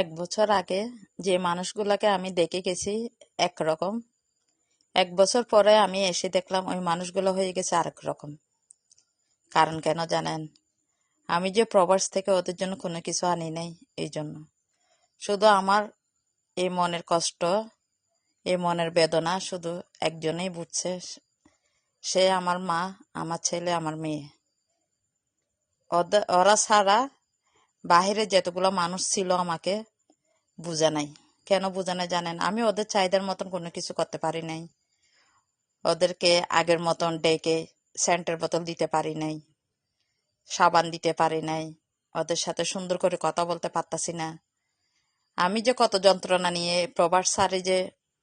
এক বছর আগে যে মানুষগুলোকে আমি দেখে গেছি একরকম, এক বছর পরে আমি এসে দেখলাম ওই মানুষগুলো হয়ে গেছে আরেক রকম। কারণ কেন জানেন? আমি যে প্রবাস থেকে ওদের জন্য কোনো কিছু আনি নাই, এই জন্য। শুধু আমার এই মনের কষ্ট, এই মনের বেদনা শুধু একজনেই বুঝছে, সে আমার মা, আমার ছেলে, আমার মেয়ে। ওরা ছাড়া বাহিরে যতগুলো মানুষ ছিল আমাকে বুঝে নাই। কেন বুঝে নাই জানেন? আমি ওদের চাহিদার মতন কোনো কিছু করতে পারি নাই। ওদেরকে আগের মতন ডেকে সেন্টের বোতল দিতে পারি নাই, সাবান দিতে পারি নাই, ওদের সাথে সুন্দর করে কথা বলতে পারতাছি না। আমি যে কত যন্ত্রণা নিয়ে প্রবাস সারে যে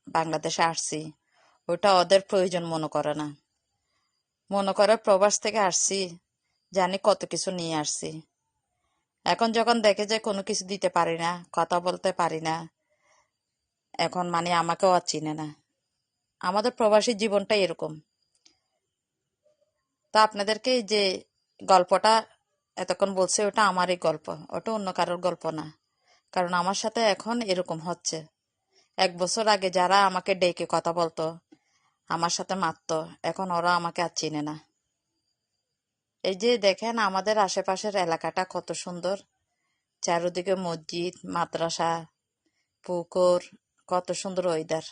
বাংলাদেশে আসছি, ওটা ওদের প্রয়োজন মনে করে না। মনে করে প্রবাস থেকে আসছি, জানি কত কিছু নিয়ে আসছি। এখন যখন দেখে যে কোনো কিছু দিতে পারি না, কথা বলতে পারি না, এখন মানে আমাকেও আর চিনে না। আমাদের প্রবাসী জীবনটা এরকম। তো আপনাদেরকে যে গল্পটা এতক্ষণ বলছে, ওটা আমারই গল্প, ওটা অন্য কারোর গল্প না। কারণ আমার সাথে এখন এরকম হচ্ছে। এক বছর আগে যারা আমাকে ডেকে কথা বলতো, আমার সাথে মারতো, এখন ওরা আমাকে আর চিনে না। এই যে দেখেন আমাদের আশেপাশের এলাকাটা কত সুন্দর। চারিদিকে মসজিদ, মাদ্রাসা, পুকুর, কত সুন্দর ওয়েদার